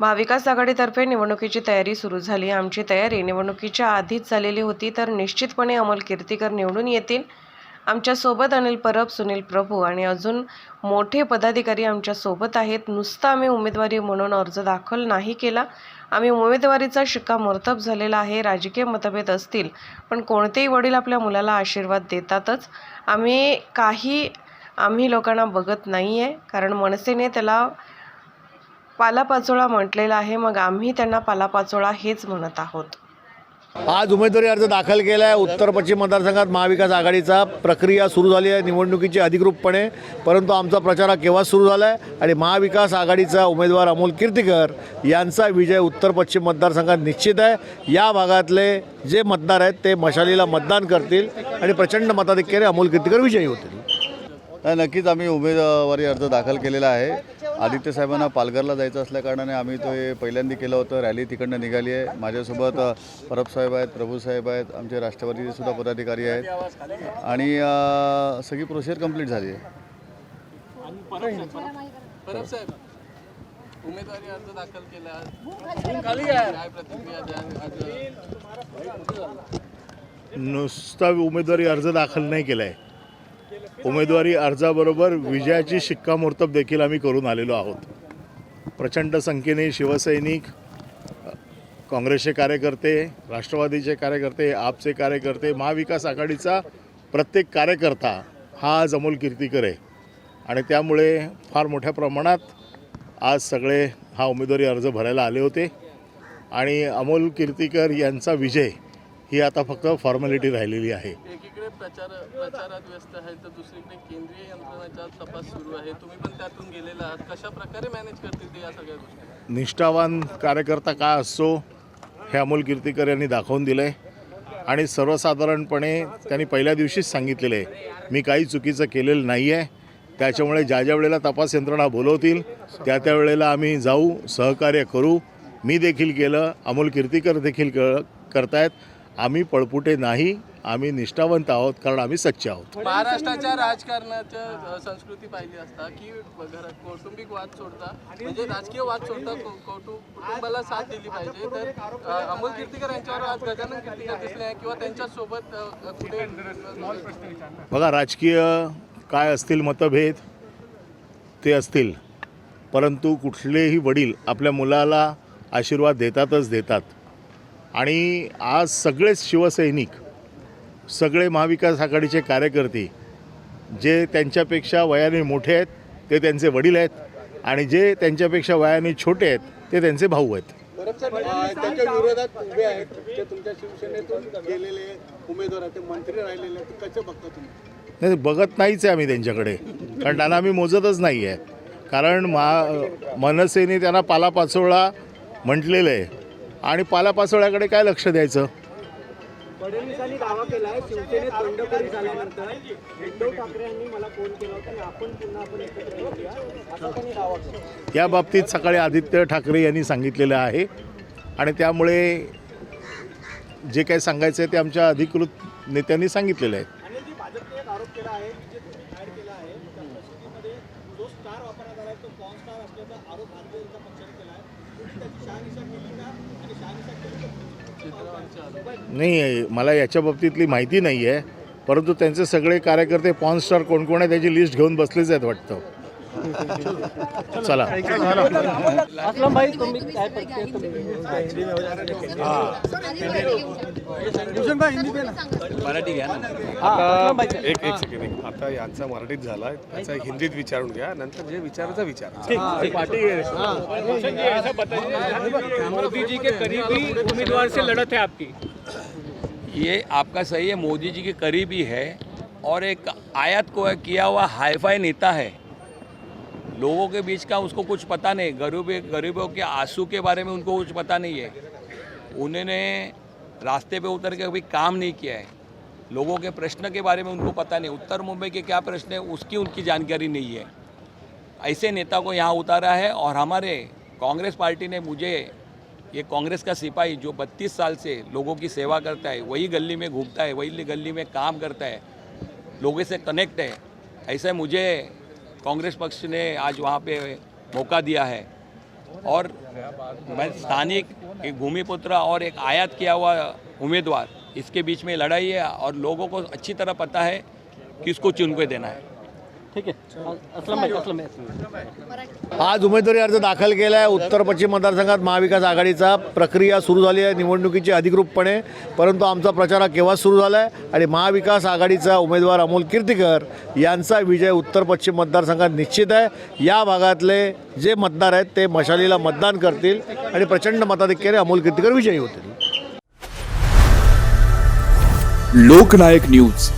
महाविकास आघाडीतर्फे निवडणुकीची तयारी सुरू झाली. आमची तयारी निवडणुकीच्या आधीच झालेली होती तर निश्चितपणे अमोल कीर्तीकर निवडून येतील. आमच्यासोबत अनिल परब सुनील प्रभू आणि अजून मोठे पदाधिकारी आमच्यासोबत आहेत. नुसतं आम्ही उमेदवारी म्हणून अर्ज दाखल नाही केला. आम्ही उमेदवारीचा शिक्कामोर्तब झालेला आहे. राजकीय मतभेद असतील पण कोणतेही वडील आपल्या मुलाला आशीर्वाद देतातच. आम्ही काही आम्ही लोकांना बघत नाही आहे कारण मनसेने त्याला पालापाचोळा म्हटलेला आहे मग आम्ही त्यांना पालापाचोळा हेच म्हणत आहोत. आज उमेदवारी अर्ज दाखल केला आहे उत्तर पश्चिम मतदारसंघात महाविकास आघाडीचा प्रक्रिया सुरू झाली आहे निवडणुकीची अधिकृतपणे. परंतु आमचा प्रचार हा केव्हा सुरू झाला आहे आणि महाविकास आघाडीचा उमेदवार अमोल कीर्तीकर यांचा विजय उत्तर पश्चिम मतदारसंघात निश्चित आहे. या भागातले जे मतदार आहेत ते मशालीला मतदान करतील. आणि प्रचंड मताधिक्याने अमोल कीर्तीकर विजयी होतील. नक्कीच आम्ही उमेदवारी अर्ज दाखल केलेला आहे. आदित्य साहेबांना पालघरला जायचं असल्याकारणाने आम्ही तो हे पहिल्यांदा केलं होतं. रॅली तिकडनं निघाली आहे. माझ्यासोबत अ, परब साहेब आहेत प्रभू साहेब आहेत आमचे राष्ट्रवादीचे सुद्धा पदाधिकारी आहेत. आणि सगळी प्रोसेस कंप्लीट झाली आहे. उमेदवारी अर्ज दाखल केला. नुसता उमेदवारी अर्ज दाखल नाही केला आहे उमेदवारी अर्जाबरोबर विजयाची शिक्कामोर्तब देखील आम्ही करून आलेलो आहोत. प्रचंड संख्येने शिवसैनिक काँग्रेसचे कार्यकर्ते राष्ट्रवादीचे कार्यकर्ते आपचे कार्यकर्ते महाविकास आघाडीचा प्रत्येक कार्यकर्ता हा आज अमोल कीर्तीकर आहे. आणि त्यामुळे फार मोठ्या प्रमाणात आज सगळे हा उमेदवारी अर्ज भरायला आले होते. आणि अमोल कीर्तीकर यांचा विजय ही आता फक्त फॉर्मॅलिटी राहिलेली आहे. एकीकडे प्रचार प्रचारात व्यस्त आहे तर दुसरीकडे केंद्रीय यंत्रणाचा तपास सुरू आहे. तुम्ही पण त्यातून गेलेला आहात. कशा प्रकारे मॅनेज करतील ते या सगळ्या गोष्टी? निष्ठावान कार्यकर्ता का असतो हे अमोल कीर्तीकर यांनी दाखवून दिलं आहे आणि सर्वसाधारणपणे त्यांनी पहिल्या दिवशीच सांगितलेलं आहे मी काही चुकीचं केलेलं नाही आहे त्याच्यामुळे ज्या ज्या वेळेला तपास यंत्रणा बोलवतील त्या त्या वेळेला आम्ही जाऊ सहकार्य करू. मी देखील केलं अमोल कीर्तीकर देखील क करतायत. आम्ही पळपुटे नाही आम्ही निष्ठावंत आहोत कारण आम्ही सच्चे आहोत. महाराष्ट्राच्या राजकारणाच्या संस्कृती पाहिली असता की घरात कौटुंबिक वाद सोडता म्हणजे राजकीय वाद सोडता कुटुंबाला साथ दिली पाहिजे. तर अमोल कीर्तीकर यांच्यावर आज गजानन कीर्तीकर दिसले आहे किंवा त्यांच्यासोबत कुठे बघा राजकीय काय असतील मतभेद ते असतील. परंतु कुठलेही वडील आपल्या मुलाला आशीर्वाद देतातच देतात. आणि आज सगळेच शिवसैनिक सगळे महाविकास आघाडीचे कार्यकर्ते जे त्यांच्यापेक्षा वयाने मोठे आहेत ते त्यांचे वडील आहेत आणि जे त्यांच्यापेक्षा वयाने छोटे आहेत ते त्यांचे भाऊ आहेत. त्याच्या विरोधात उभे आहेत ते तुमच्या शिवसेनेतून गेलेले उमेदवार आहेत ते मंत्री राहिलेले आहेत ते कसे बघता तुम्ही? नाही बघत नाहीच आहे आम्ही त्यांच्याकडे कारण त्यांना आम्ही मोजतच नाही आहे कारण मा मनसेने त्यांना पालापाचोळा म्हटलेलं आहे. आणि पालापाचोळ्याकडे काय लक्ष द्यायचं? फडणवीसांनी दावा केलाय शिवसेनेत बंडखोरी झाल्यानंतर उद्धव ठाकरे यांनी मला फोन केला होता आणि आपण पुन्हा आपण एकत्र येऊया असा त्यांनी दावा केला. या बाबतीत सकाळी आदित्य ठाकरे यांनी सांगितलेलं आहे आणि त्यामुळे जे काही सांगायचं आहे ते आमच्या अधिकृत नेत्यांनी सांगितलेलं जी स्टार वापरण्यात आला तो स्टार असल्याचा आरोप भारतीय जनता पक्षाने केला आहे. नाही मला याच्या बाबतीतली माहिती नाही आहे परंतु त्यांचे सगळे कार्यकर्ते पॉन स्टार कोण कोण आहे त्याची लिस्ट घेऊन बसलेच आहेत वाटतं. चला. असलम भाई तुम्ही काय प्रतिक्रिया आता एक एक सेकंड आता यांचा मराठीत झाला त्याचा हिंदीत विचारून घ्या. नंतर जे विचारायचं विचार. मोदी जी के करीबी उम्मीदवार से लड़त है आपकी. ये आपका सही है मोदी जी के करीबी है और एक आयत को किया हुआ हाईफाई नेता है। लोगों के बीच का उसको कुछ पता नहीं, गरीब, गरीबों के आँसू के बारे में उनको कुछ पता नहीं है। उन्होंने रास्ते पे उतर के कभी काम नहीं किया है। लोगों के प्रश्न के बारे में उनको पता नहीं, उत्तर मुंबई के क्या प्रश्न है, उसकी उनकी जानकारी नहीं है। ऐसे नेता को यहाँ उतारा है और हमारे कांग्रेस पार्टी ने मुझे, ये कांग्रेस का सिपाही जो 32 साल से लोगों की सेवा करता है, वही गली में घूमता है, वही गली में काम करता है, लोगों से कनेक्ट है, ऐसे मुझे कांग्रेस पक्ष ने आज वहाँ पे मौका दिया है। और मैं स्थानिक एक भूमिपुत्र और एक आयात किया हुआ उम्मीदवार, इसके बीच में लड़ाई है और लोगों को अच्छी तरह पता है किसको चुन के देना है। आज उमेदवारी अर्ज दाखल केला आहे उत्तर पश्चिम मतदारसंघात महाविकास आघाडीचा. प्रक्रिया सुरू झाली आहे निवडणुकीची अधिकृतपणे परंतु आमचा प्रचार हा केव्हा सुरू झाला आहे आणि महाविकास आघाडीचा उमेदवार अमोल कीर्तीकर यांचा विजय उत्तर पश्चिम मतदारसंघात निश्चित आहे. या भागातले जे मतदार आहेत ते मशालीला मतदान करतील आणि प्रचंड मताधिक्याने अमोल कीर्तीकर विजयी होतील. लोकनायक न्यूज.